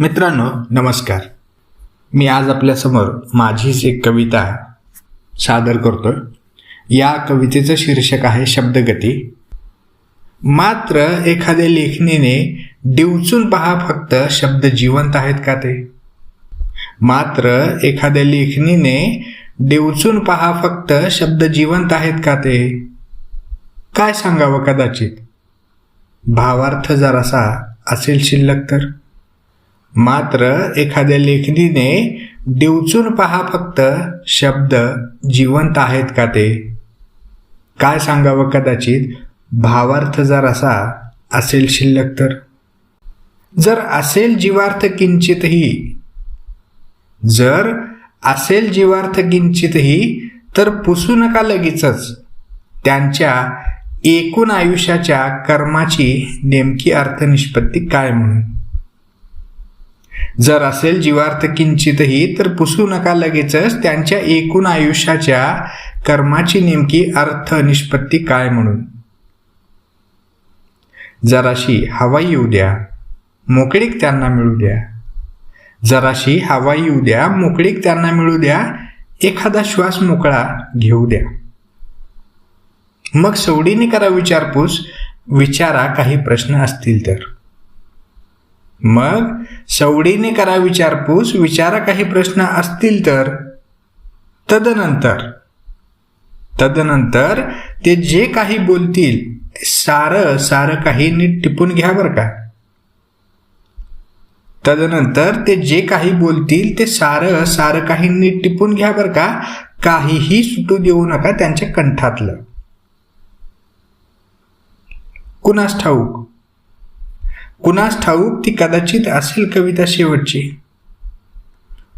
मित्रांनो नमस्कार. मी आज आपल्यासमोर माझीच एक कविता सादर करतो या कवितेचं शीर्षक आहे शब्दगती. मात्र एखाद्या लेखणीने डिवचून पहा फक्त शब्द जिवंत आहेत का ते? मात्र एखाद्या लेखणीने डिवचून पहा फक्त शब्द जिवंत आहेत का ते? काय सांगावं कदाचित? भावार्थ जरासा असेल शिल्लक तर? मात्र एखाद्या लेखणीने डिवचून पहा फक्त शब्द जिवंत आहेत का ते? काय सांगावं कदाचित? भावार्थ जर असा असेल शिल्लक तर? जर असेल जीवार्थ किंचितही जर असेल जीवार्थ किंचितही तर पुसू नका लगेचच. त्यांच्या एकूण आयुष्याच्या कर्माची नेमकी अर्थनिष्पत्ती काय म्हणून? जर असेल जीवार्थ किंचितही तर पुसू नका लगेचच त्यांच्या एकूण आयुष्याच्या कर्माची नेमकी अर्थ निष्पत्ती काय म्हणून. जराशी हवा येऊ द्या मोकळीक त्यांना मिळू द्या. जराशी हवा येऊ द्या मोकळीक त्यांना मिळू द्या एखादा श्वास मोकळा घेऊ द्या. मग सवडीने करा विचारपूस विचारा काही प्रश्न असतील तर. मग सवडीने करा विचारपूस विचारा काही प्रश्न असतील तर. तदनंतर तदनंतर ते जे काही बोलतील ते सारं सारं काही नीट टिपून घ्या बरं का. तदनंतर ते जे काही बोलतील ते सारं सारं काही नीट टिपून घ्या बरं का. काहीही सुटू देऊ नका त्यांच्या कंठातलं. कुणास ठाऊक? कुणास ठाऊक ती कदाचित असेल कविता शेवटची.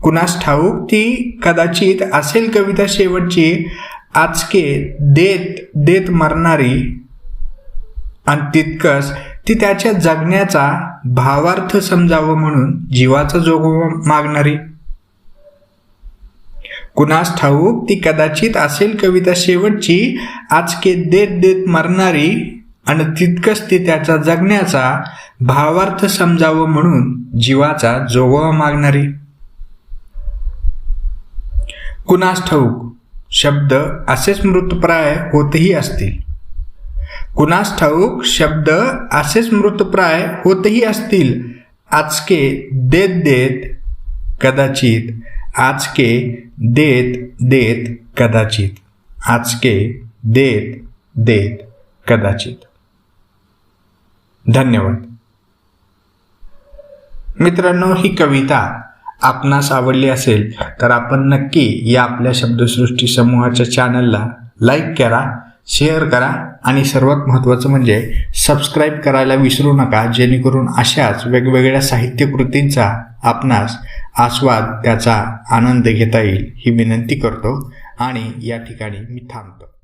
कुणास ठाऊक ती कदाचित असेल कविता शेवटची आजके देत देत मरणारी. आणि तितकंच ती त्याच्या जगण्याचा भावार्थ समजावं म्हणून जीवाचा जोग मागणारी. कुणास ठाऊक ती कदाचित असेल कविता शेवटची आजके देत देत मरणारी. आणि तितकंच ती त्याचा जगण्याचा भावार्थ समजावं म्हणून जीवाचा जोगवा मागणारी. कुणास ठाऊक शब्द असेच मृतप्राय होतही असतील. कुणास ठाऊक शब्द असेच मृतप्राय होतही असतील. आजके देत देत कदाचित. आजके देत देत कदाचित. आजके देत देत कदाचित. धन्यवाद. मित्रांनो ही कविता आपणास आवडली असेल तर आपण नक्की या आपल्या शब्दसृष्टी समूहाच्या चॅनलला लाईक करा शेअर करा आणि सर्वात महत्त्वाचं म्हणजे सबस्क्राईब करायला विसरू नका जेणेकरून अशाच वेगवेगळ्या साहित्यकृतींचा आपणास आस्वाद त्याचा आनंद घेता येईल ही विनंती करतो आणि या ठिकाणी मी थांबतो.